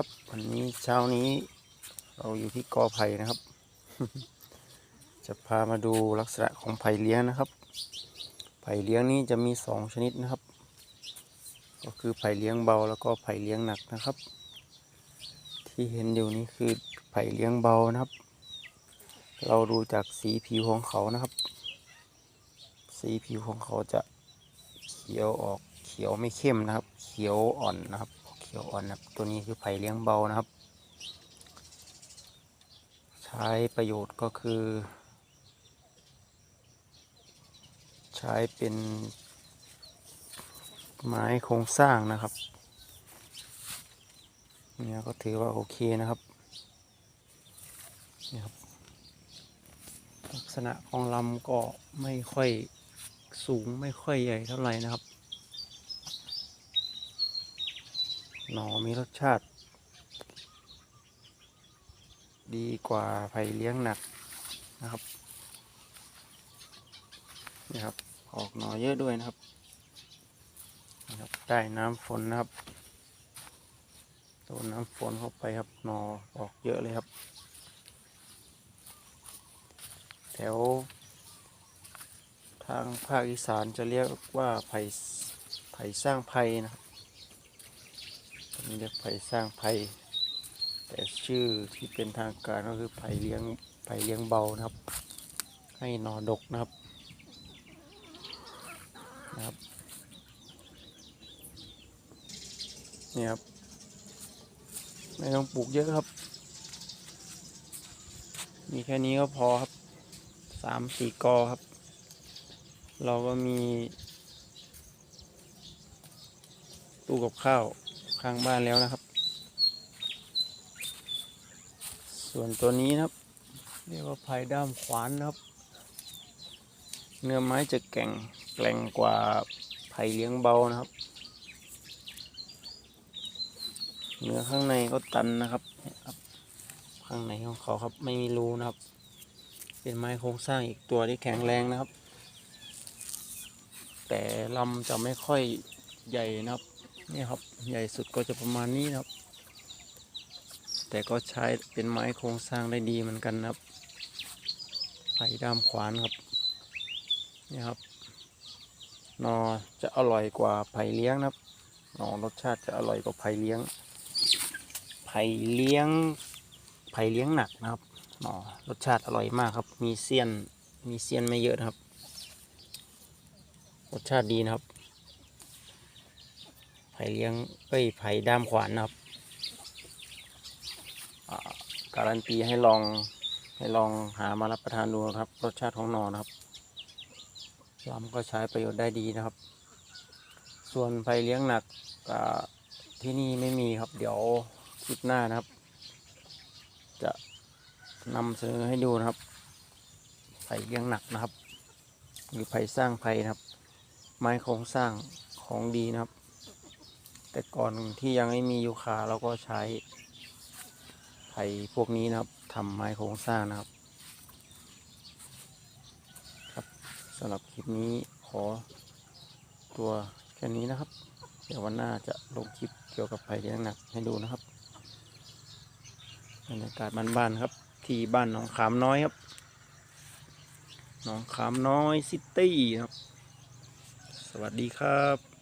ครับ วันนี้เช้านี้ เราอยู่ที่กอไผ่นะครับ จะพามาดูลักษณะของไผ่เลี้ยงนะครับ ไผ่เลี้ยงนี้จะมีสองชนิดนะครับ ก็คือไผ่เลี้ยงเบาแล้วก็ไผ่เลี้ยงหนักนะครับ ที่เห็นอยู่นี้คือไผ่เลี้ยงเบานะครับ เราดูจากสีผิวของเขานะครับ สีผิวของเขาจะเขียวออกเขียวไม่เข้มนะครับ เขียวอ่อนนะครับ ขียวอ่อนนะครับ ตัวนี้คือไผ่เลี้ยงเบานะครับ ใช้ประโยชน์ก็คือ ใช้เป็น ไม้โครงสร้างนะครับ เนี่ยก็ถือว่าโอเคนะครับนี่ครับลักษณะของลำก็ไม่ค่อยสูงไม่ค่อยใหญ่เท่าไหร่นะครับ หน่อมีรสชาติ ดีกว่าไผ่เลี้ยงหนักนะครับ นี่ครับ ออกหน่อเยอะด้วยนะครับนี่ครับ ได้น้ำฝนนะครับโดนน้ำฝนเข้าไปครับหน่อออกเยอะเลยครับ แถว ทางภาคอีสานจะเรียกว่าไผ่ไผ่สร้างไผ่นะครับ เรียกไผ่สร้างไผ่แต่ชื่อที่เป็นทางการก็คือไผ่เลี้ยงไผ่เลี้ยงเบานะครับ ให้นอดกนะครับนะครับนี่ครับไม่ต้องปลูกเยอะครับ มีแค่นี้ก็พอครับสามสี่กอครับ เราก็มีตู้กับข้าว ข้างบ้านแล้วนะครับ ส่วนตัวนี้นะครับ เรียกว่าไผ่ด้ามขวานนะครับ เนื้อไม้จะแก่งแกร่งกว่าไผ่เลี้ยงเบานะครับ เนื้อข้างในก็ตันนะครับ ข้างในของเขาครับไม่มีรูนะครับ เป็นไม้โครงสร้างอีกตัวที่แข็งแรงนะครับ แต่ลำจะไม่ค่อยใหญ่นะครับ นี่ครับใหญ่สุดก็จะประมาณนี้นะครับ แต่ก็ใช้เป็นไม้โครงสร้างได้ดีเหมือนกันนะครับไผ่ด้ามขวานครับนี่ครับหนอจะอร่อยกว่าไผ่เลี้ยงนะครับหนอรสชาติจะอร่อยกว่าไผ่เลี้ยง ไผ่เลี้ยง ไผ่เลี้ยงหนักนะครับหนอรสชาติอร่อยมากครับ มีเสี้ยน มีเสี้ยนไม่เยอะนะครับ รสชาติดีนะครับ ไผ่เลี้ยงเอ้ยไผ่ด้ามขวานนะครับการันตีให้ลองให้ลองหามารับประทานดูครับ รสชาติของหนอนะครับลำก็ใช้ประโยชน์ได้ดีนะครับ ส่วนไผ่เลี้ยงหนักที่นี่ไม่มีครับ เดี๋ยวคลิปหน้านะครับ จะนำเสนอให้ดูนะครับ ไผ่เลี้ยงหนักนะครับ หรือไผ่สร้างไผ่นะครับ ไม้โครงสร้างของดีนะครับ แต่ก่อนที่ยังไม่มียูคาเราก็ใช้ไผ่พวกนี้นะครับทำไม้โครงสร้างนะครับ ครับสำหรับคลิปนี้ขอตัวแค่นี้นะครับ เดี๋ยววันหน้าจะลงคลิปเกี่ยวกับไผ่เลี้ยงหนักให้ดูนะครับบรรยากาศบ้านๆครับ ที่บ้านหนองขามน้อยครับหนองขามน้อยซิตี้ครับ สวัสดีครับ